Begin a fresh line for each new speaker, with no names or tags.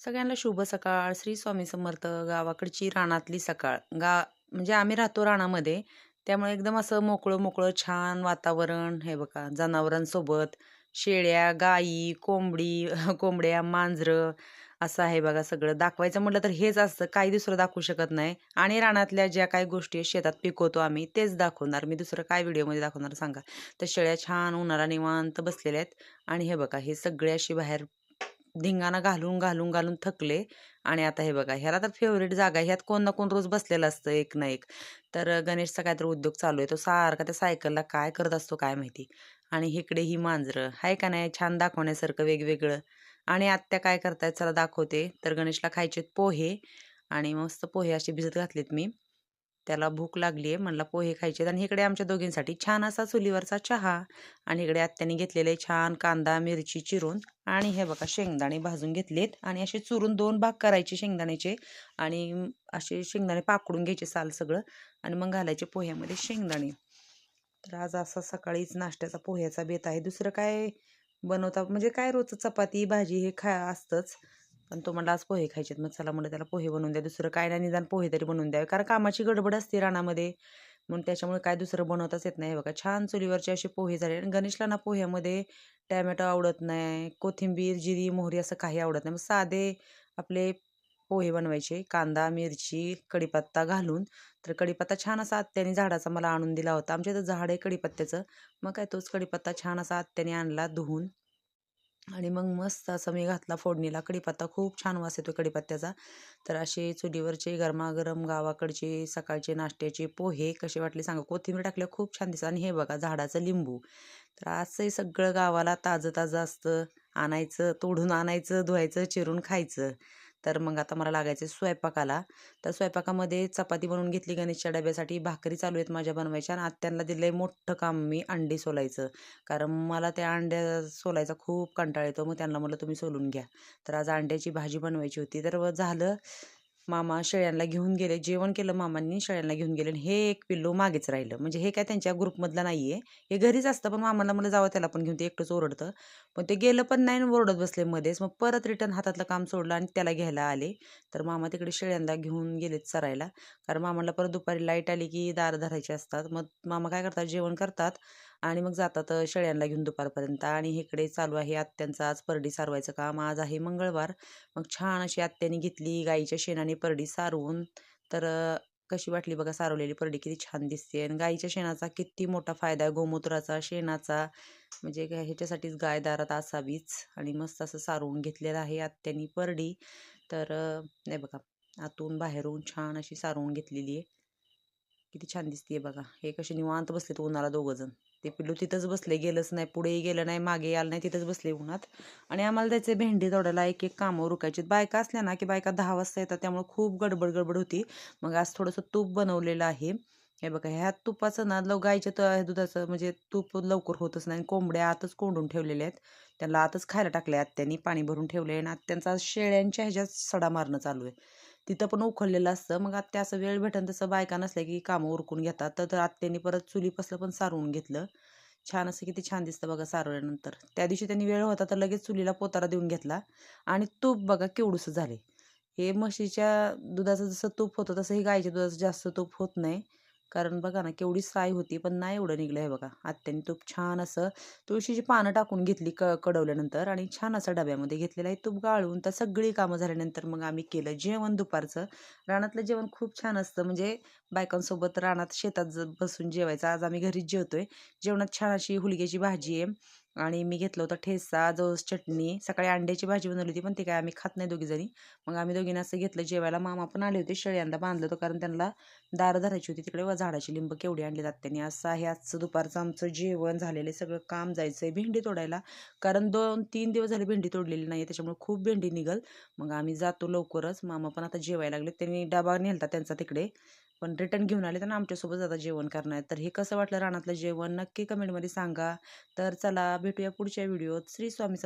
सगळ्यांना शुभ सकाळ. श्री स्वामी समर्थ गावाकडची रानातली सकाळ. गा म्हणजे आम्ही राहतो रानामध्ये. त्यामुळे एकदम असं मोकळं मोकळं छान वातावरण. हे बघा जनावरांसोबत शेळ्या गाई कोंबडी कोंबड्या मांजरं असं आहे बघा सगळं. दाखवायचं म्हटलं तर हेच असतं. काही दुसरं दाखवू शकत नाही. आणि रानातल्या ज्या काही गोष्टी शेतात पिकवतो आम्ही तेच दाखवणार. मी दुसरं काय व्हिडिओमध्ये दाखवणार सांगा? तर शेळ्या छान उन्हाळा निवांत बसलेल्या आहेत. आणि हे बघा हे सगळे अशी बाहेर धिंगाणा घालून घालून घालून थकले. आणि आता हे बघा ह्याला तर फेवरेट जागा आहे. ह्यात कोण ना कोण रोज बसलेलं असतं एक ना एक. तर गणेशचा काहीतरी उद्योग चालू आहे. तो सारखा त्या सायकलला काय करत असतो काय माहिती? आणि इकडे ही मांजरं. आहे का नाही? छान दाखवण्यासारखं वेगवेगळं. आणि आत्या काय करतायत? चला दाखवते. तर गणेशला खायचे पोहे. आणि मस्त पोहे असे भिजत घातलेत मी. त्याला भूक लागली आहे म्हणला पोहे खायचे आणि इकडे आमच्या दोघींसाठी छान असा चुलीवरचा चहा आणि इकडे आत्याने घेतलेले छान कांदा मिरची चिरून आणि हे बघा शेंगदाणे भाजून घेतलेत आणि असे चुरून दोन भाग करायचे शेंगदाण्याचे आणि असे शेंगदाणे पाकडून घ्यायचे साल सगळं आणि मग घालायचे पोह्यामध्ये शेंगदाणे. तर आज असा सकाळीच नाश्त्याचा पोह्याचा बेत आहे. दुसरं काय बनवता म्हणजे काय रोजचं चपाती भाजी हे खा असतंच. पण तो म्हणला आज पोहे खायचेत. मग चला म्हणलं त्याला पोहे बनवून द्या. दुसरं काय नाही निदान पोहे तरी बनवून द्यावे. कारण कामाची गडबड असते रानामध्ये. म्हणून त्याच्यामुळे काय दुसरं बनवताच येत नाही. हे बघा छान चुलीवरचे असे पोहे झाले. आणि गणेशला ना पोह्यामध्ये टॅमॅटो आवडत नाही कोथिंबीर जिरी मोहरी असं काही आवडत नाही. मग साधे आपले पोहे बनवायचे. कांदा मिरची कढीपत्ता घालून. तर कढीपत्ता छान असा आत्याने झाडाचा मला आणून दिला होता. आमच्या इथं झाड आहे कढीपत्त्याचं. मग काय तोच कढीपत्ता छान असा आत्याने आणला धुवून. आणि मग मस्त असं मी घातला फोडणीला. कढीपत्ता खूप छान वास येतो कढीपत्त्याचा. तर असे चुलीवरचे गरमागरम गावाकडचे सकाळचे नाश्त्याचे पोहे कसे वाटले सांगा. कोथिंबीर टाकल्या खूप छान दिसतं आणि हे बघा झाडाचं लिंबू. तर असंही सगळं गावाला ताजं ताजं असतं. आणायचं तोडून आणायचं धुवायचं चिरून खायचं. तर मग आता मला लागायचं स्वयंपाकाला तर स्वयंपाकामध्ये चपाती बनवून घेतली गणेशच्या डब्यासाठी भाकरी चालू आहेत माझ्या बनवायच्या आणि आत्यांना दिलं आहे मोठं काम मी अंडी सोलायचं. कारण मला त्या अंड्या सोलायचा खूप कंटाळा येतो मग त्यांना म्हटलं तुम्ही सोलून घ्या. तर आज अंड्याची भाजी बनवायची होती. तर झालं मामा शेळ्यांना घेऊन गेले जेवण केलं मामांनी शेळ्यांना घेऊन गेले आणि हे एक पिल्लू मागेच राहिलं. म्हणजे हे काय त्यांच्या ग्रुपमधलं नाही आहे हे घरीच असतं पण मामाला मला जावं त्याला पण घेऊन ते एकटंच ओरडतं. पण ते गेलं पण नाही आणि ओरडत बसले मध्येच. मग परत रिटर्न हातातलं काम सोडलं आणि त्याला घ्यायला आले. तर मामा तिकडे शेळ्यांना घेऊन गेलेत चरायला कारण मामाला परत दुपारी लाइट आली की दार धरायचे असतात. मग मामा काय करतात? जेवण करतात. आणि मग जातात शेळ्यांना घेऊन दुपारपर्यंत. आणि इकडे चालू आहे आत्यांचं आज परडी सारवायचं काम. आज आहे मंगळवार. मग छान अशी आत्याने घेतली गाईच्या शेणाने परडी सारवून. तर कशी वाटली बघा सारवलेली परडी किती छान दिसते आणि गाईच्या शेणाचा किती मोठा फायदा आहे. गोमूत्राचा शेणाचा म्हणजे ह्याच्यासाठीच गाय दारात असावीच. आणि मस्त असं सारवून घेतलेलं आहे आत्यानी परडी. तर नाही बघा आतून बाहेरून छान अशी सारवून घेतलेली आहे. किती छान दिसते बघा. हे कसे निवांत बसलेत उन्हाला दोघंजण. ते पिल्लू तिथंच बसले गेलंच नाही पुढेही गेलं नाही मागे आलं नाही तिथंच बसले उन्हात. आणि आम्हाला त्याचे भेंडी तोडायला एक एक कामं रुकायची बायका असल्या ना की बायका दहा वाजता येतात त्यामुळे खूप गडबड गडबड होती. मग आज थोडंसं तूप बनवलेलं आहे. हे बघा ह्या तुपाचं ना लव गायच्या त दुधाचं म्हणजे तूप लवकर होतच नाही. कोंबड्या आतच कोंडून ठेवलेल्या आहेत. त्यांना आतच खायला टाकल्या आत्यांनी पाणी भरून ठेवले आणि आत्यांचा शेळ्यांच्या ह्याच्यात सडा मारणं चालू आहे. तिथं पण उखळलेलं असतं. मग आत्या असं वेळ भेटन तसं बायका नसल्या की कामं उरकून घेतात. तर आत्यांनी परत चुली पसलं पण सारवून घेतलं. छान असं किती छान दिसतं बघा सारवल्यानंतर. त्या दिवशी त्यांनी वेळ होता तर लगेच चुलीला पोतारा देऊन घेतला. आणि तूप बघा केवढूसं झाले हे म्हशीच्या दुधाचं जसं तूप होतं तसं हे गाईच्या दुधाचं जास्त तूप होत नाही. कारण बघा ना केवढी साय होती पण नाही एवढं निघलं आहे बघा. आत्याने तूप छान असं तुळशीची पानं टाकून घेतली क कडवल्यानंतर आणि छान असं डब्यामध्ये घेतलेलं आहे. तूप गाळून तर सगळी कामं झाल्यानंतर मग आम्ही केलं जेवण दुपारचं. रानातलं जेवण खूप छान असतं म्हणजे बायकांसोबत रानात शेतात बसून जेवायचं. आज आम्ही घरीच जेवतोय. जेवणात छान अशी हुलग्याची भाजी आहे. आणि मी घेतलं होतं ठेसा जवस चटणी. सकाळी अंड्याची भाजी बनवली होती पण ते काय आम्ही खात नाही दोघीजणी मग आम्ही दोघींना असं घेतलं जेवायला मामा पण आले होते शेळ्यांदा बांधलं होतं कारण त्यांना दार धरायची होती. तिकडे व झाडाची लिंब केवढी आणली जात त्यांनी. असं आहे आजचं दुपारचं आमचं जेवण झालेलं सगळं काम जायचं आहे भेंडी तोडायला. कारण दोन तीन दिवस झाले भेंडी तोडलेली नाही त्याच्यामुळे खूप भेंडी निघल. मग आम्ही जातो लवकरच. मामा पण आता जेवायला लागले त्यांनी डबा नेलता त्यांचा तिकडे. पण रिटर्न घेऊन आले तर आमच्यासोबत आता जेवण करणार. तर हे कसं वाटलं रानातलं जेवण? नक्की कमेंटमध्ये सांगा. तर चला भेटूया पुढच्या व्हिडिओत. श्री स्वामी